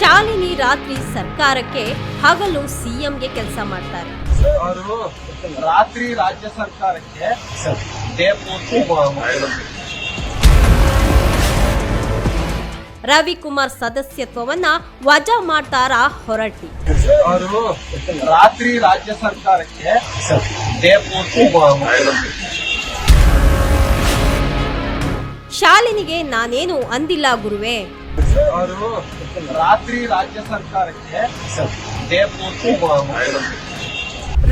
ಶಾಲಿನಿ ರಾತ್ರಿ ಸರ್ಕಾರಕ್ಕೆ ಹಗಲು ಸಿಎಂಗೆ ಕೆಲಸ ಮಾಡ್ತಾರೆ ಅವರು ರಾತ್ರಿ ರಾಜ್ಯ ಸರ್ಕಾರಕ್ಕೆ. ರವಿಕುಮಾರ್ ಸದಸ್ಯತ್ವವನ್ನ ವಜಾ ಮಾಡ್ತಾರ ಹೊರಟ್ಟಿ ಅವರು ರಾತ್ರಿ ರಾಜ್ಯ ಸರ್ಕಾರಕ್ಕೆ. ಶಾಲಿನಿಗೆ ನಾನೇನು ಅಂದಿಲ್ಲ ಗುರುವೇ ಅವರು ರಾತ್ರಿ ರಾಜ್ಯ ಸರ್ಕಾರಕ್ಕೆ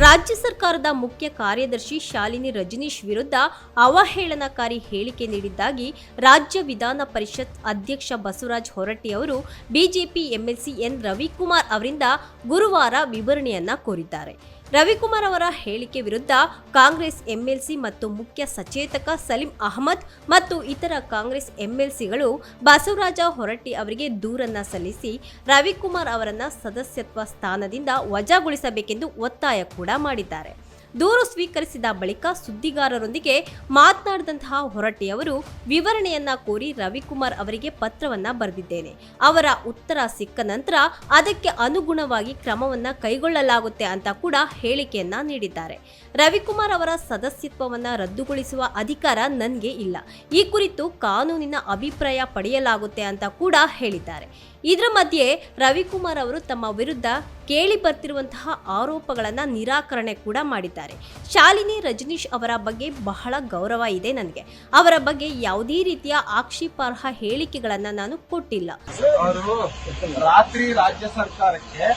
ರಾಜ್ಯ ಸರ್ಕಾರದ ಮುಖ್ಯ ಕಾರ್ಯದರ್ಶಿ ಶಾಲಿನಿ ರಜನೀಶ್ ವಿರುದ್ಧ ಅವಹೇಳನಕಾರಿ ಹೇಳಿಕೆ ನೀಡಿದ್ದಾಗಿ ರಾಜ್ಯ ವಿಧಾನ ಪರಿಷತ್ ಅಧ್ಯಕ್ಷ ಬಸವರಾಜ್ ಹೊರಟ್ಟಿ ಅವರು ಬಿಜೆಪಿ ಎಂಎಲ್ಸಿ ಎನ್ ರವಿಕುಮಾರ್ ಅವರಿಂದ ಗುರುವಾರ ವಿವರಣೆಯನ್ನ ಕೋರಿದ್ದಾರೆ. ರವಿಕುಮಾರ್ ಅವರ ಹೇಳಿಕೆ ವಿರುದ್ಧ ಕಾಂಗ್ರೆಸ್ ಎಂಎಲ್ಸಿ ಮತ್ತು ಮುಖ್ಯ ಸಚೇತಕ ಸಲೀಂ ಅಹಮದ್ ಮತ್ತು ಇತರ ಕಾಂಗ್ರೆಸ್ ಎಂಎಲ್ಸಿಗಳು ಬಸವರಾಜ ಹೊರಟ್ಟಿ ಅವರಿಗೆ ದೂರನ್ನ ಸಲ್ಲಿಸಿ ರವಿಕುಮಾರ್ ಅವರನ್ನ ಸದಸ್ಯತ್ವ ಸ್ಥಾನದಿಂದ ವಜಾಗೊಳಿಸಬೇಕೆಂದು ಒತ್ತಾಯ ಕೂಡ ಮಾಡಿದ್ದಾರೆ. ದೂರು ಸ್ವೀಕರಿಸಿದ ಬಳಿಕ ಸುದ್ದಿಗಾರರೊಂದಿಗೆ ಮಾತನಾಡಿದಂತಹ ಹೊರಟ್ಟಿ ಅವರು, ವಿವರಣೆಯನ್ನ ಕೋರಿ ರವಿಕುಮಾರ್ ಅವರಿಗೆ ಪತ್ರವನ್ನ ಬರೆದಿದ್ದೇನೆ. ಅವರ ಉತ್ತರ ಸಿಕ್ಕ ನಂತರ ಅದಕ್ಕೆ ಅನುಗುಣವಾಗಿ ಕ್ರಮವನ್ನ ಕೈಗೊಳ್ಳಲಾಗುತ್ತೆ ಅಂತ ಕೂಡ ಹೇಳಿಕೆಯನ್ನ ನೀಡಿದ್ದಾರೆ. ರವಿಕುಮಾರ್ ಅವರ ಸದಸ್ಯತ್ವವನ್ನ ರದ್ದುಗೊಳಿಸುವ ಅಧಿಕಾರ ನನಗೆ ಇಲ್ಲ. ಈ ಕುರಿತು ಕಾನೂನಿನ ಅಭಿಪ್ರಾಯ ಪಡೆಯಲಾಗುತ್ತೆ ಅಂತ ಕೂಡ ಹೇಳಿದ್ದಾರೆ. ಇದರ ಮಧ್ಯೆ ರವಿಕುಮಾರ್ ಅವರು ತಮ್ಮ ವಿರುದ್ಧ ಕೇಳಿ ಬರ್ತಿರುವಂತಹ ಆರೋಪಗಳನ್ನು ನಿರಾಕರಣೆ ಕೂಡ ಮಾಡಿದ್ದಾರೆ. ಶಾಲಿನಿ ರಜನೀಶ್ ಅವರ ಬಗ್ಗೆ ಬಹಳ ಗೌರವ ಇದೆ ನನಗೆ. ಅವರ ಬಗ್ಗೆ ಯಾವುದೇ ರೀತಿಯ ಆಕ್ಷೇಪಾರ್ಹ ಹೇಳಿಕೆಗಳನ್ನು ನಾನು ಕೊಟ್ಟಿಲ್ಲ. ಅವರು ರಾತ್ರಿ ರಾಜ್ಯ ಸರ್ಕಾರಕ್ಕೆ.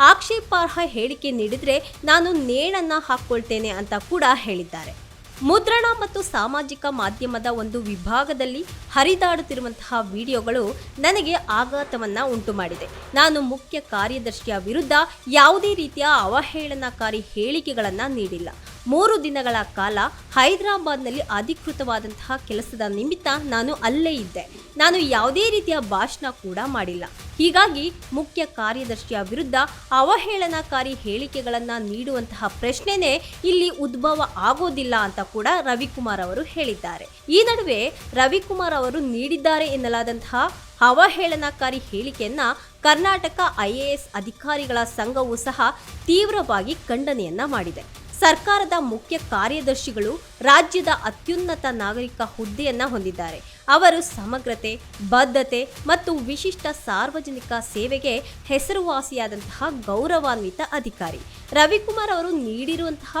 ಆಕ್ಷೇಪಾರ್ಹ ಹೇಳಿಕೆ ನೀಡಿದ್ರೆ ನಾನು ನೇಣನ್ನ ಹಾಕ್ಕೊಳ್ತೇನೆ ಅಂತ ಕೂಡ ಹೇಳಿದ್ದಾರೆ. ಮುದ್ರಣ ಮತ್ತು ಸಾಮಾಜಿಕ ಮಾಧ್ಯಮದ ಒಂದು ವಿಭಾಗದಲ್ಲಿ ಹರಿದಾಡುತ್ತಿರುವಂತಹ ವಿಡಿಯೋಗಳು ನನಗೆ ಆಘಾತವನ್ನು ಉಂಟು ಮಾಡಿದೆ ನಾನು ಮುಖ್ಯ ಕಾರ್ಯದರ್ಶಿಯ ವಿರುದ್ಧ ಯಾವುದೇ ರೀತಿಯ ಅವಹೇಳನಕಾರಿ ಹೇಳಿಕೆಗಳನ್ನು ನೀಡಿಲ್ಲ. ಮೂರು ದಿನಗಳ ಕಾಲ ಹೈದರಾಬಾದ್ನಲ್ಲಿ ಅಧಿಕೃತವಾದಂತಹ ಕೆಲಸದ ನಿಮಿತ್ತ ನಾನು ಅಲ್ಲೇ ಇದ್ದೆ. ನಾನು ಯಾವುದೇ ರೀತಿಯ ಭಾಷಣ ಕೂಡ ಮಾಡಿಲ್ಲ. ಹೀಗಾಗಿ ಮುಖ್ಯ ಕಾರ್ಯದರ್ಶಿಯ ವಿರುದ್ಧ ಅವಹೇಳನಕಾರಿ ಹೇಳಿಕೆಗಳನ್ನು ನೀಡುವಂತಹ ಪ್ರಶ್ನೆನೇ ಇಲ್ಲಿ ಉದ್ಭವ ಆಗೋದಿಲ್ಲ ಅಂತ ಕೂಡ ರವಿಕುಮಾರ್ ಅವರು ಹೇಳಿದ್ದಾರೆ. ಈ ನಡುವೆ ರವಿಕುಮಾರ್ ಅವರು ನೀಡಿದ್ದಾರೆ ಎನ್ನಲಾದಂತಹ ಅವಹೇಳನಕಾರಿ ಹೇಳಿಕೆಯನ್ನ ಕರ್ನಾಟಕ ಐಎಎಸ್ ಅಧಿಕಾರಿಗಳ ಸಂಘವು ಸಹ ತೀವ್ರವಾಗಿ ಖಂಡನೆಯನ್ನ ಮಾಡಿದೆ. ಸರ್ಕಾರದ ಮುಖ್ಯ ಕಾರ್ಯದರ್ಶಿಗಳು ರಾಜ್ಯದ ಅತ್ಯುನ್ನತ ನಾಗರಿಕ ಹುದ್ದೆಯನ್ನ ಹೊಂದಿದ್ದಾರೆ. ಅವರು ಸಮಗ್ರತೆ, ಬದ್ಧತೆ ಮತ್ತು ವಿಶಿಷ್ಟ ಸಾರ್ವಜನಿಕ ಸೇವೆಗೆ ಹೆಸರುವಾಸಿಯಾದಂತಹ ಗೌರವಾನ್ವಿತ ಅಧಿಕಾರಿ. ರವಿಕುಮಾರ್ ಅವರು ನೀಡಿರುವಂತಹ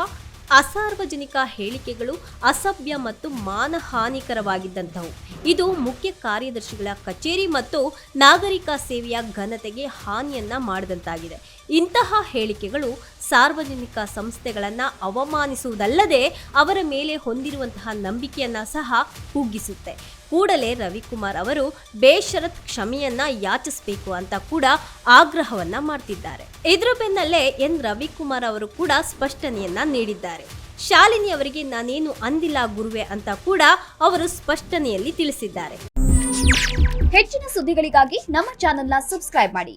ಅಸಾರ್ವಜನಿಕ ಹೇಳಿಕೆಗಳು ಅಸಭ್ಯ ಮತ್ತು ಮಾನಹಾನಿಕರವಾಗಿದ್ದಂಥವು. ಇದು ಮುಖ್ಯ ಕಾರ್ಯದರ್ಶಿಗಳ ಕಚೇರಿ ಮತ್ತು ನಾಗರಿಕ ಸೇವೆಯ ಘನತೆಗೆ ಹಾನಿಯನ್ನ ಮಾಡಿದಂತಾಗಿದೆ. ಇಂತಹ ಹೇಳಿಕೆಗಳು ಸಾರ್ವಜನಿಕ ಸಂಸ್ಥೆಗಳನ್ನು ಅವಮಾನಿಸುವುದಲ್ಲದೆ ಅವರ ಮೇಲೆ ಹೊಂದಿರುವಂತಹ ನಂಬಿಕೆಯನ್ನ ಸಹ ಕುಗ್ಗಿಸುತ್ತೆ. ಕೂಡಲೇ ರವಿಕುಮಾರ್ ಅವರು ಬೇಷರತ್ ಕ್ಷಮೆಯನ್ನ ಯಾಚಿಸಬೇಕು ಅಂತ ಕೂಡ ಆಗ್ರಹವನ್ನ ಮಾಡ್ತಿದ್ದಾರೆ. ಇದರ ಬೆನ್ನಲ್ಲೇ ಎನ್ ರವಿಕುಮಾರ್ ಅವರು ಕೂಡ ಸ್ಪಷ್ಟನೆಯನ್ನ ನೀಡಿದ್ದಾರೆ. ಶಾಲಿನಿ ಅವರಿಗೆ ನಾನೇನು ಅಂದಿಲ್ಲ ಗುರುವೆ ಅಂತ ಕೂಡ ಅವರು ಸ್ಪಷ್ಟನೆಯಲ್ಲಿ ತಿಳಿಸಿದ್ದಾರೆ. ಹೆಚ್ಚಿನ ಸುದ್ದಿಗಳಿಗಾಗಿ ನಮ್ಮ ಚಾನೆಲ್ನ ಸಬ್ಸ್ಕ್ರೈಬ್ ಮಾಡಿ.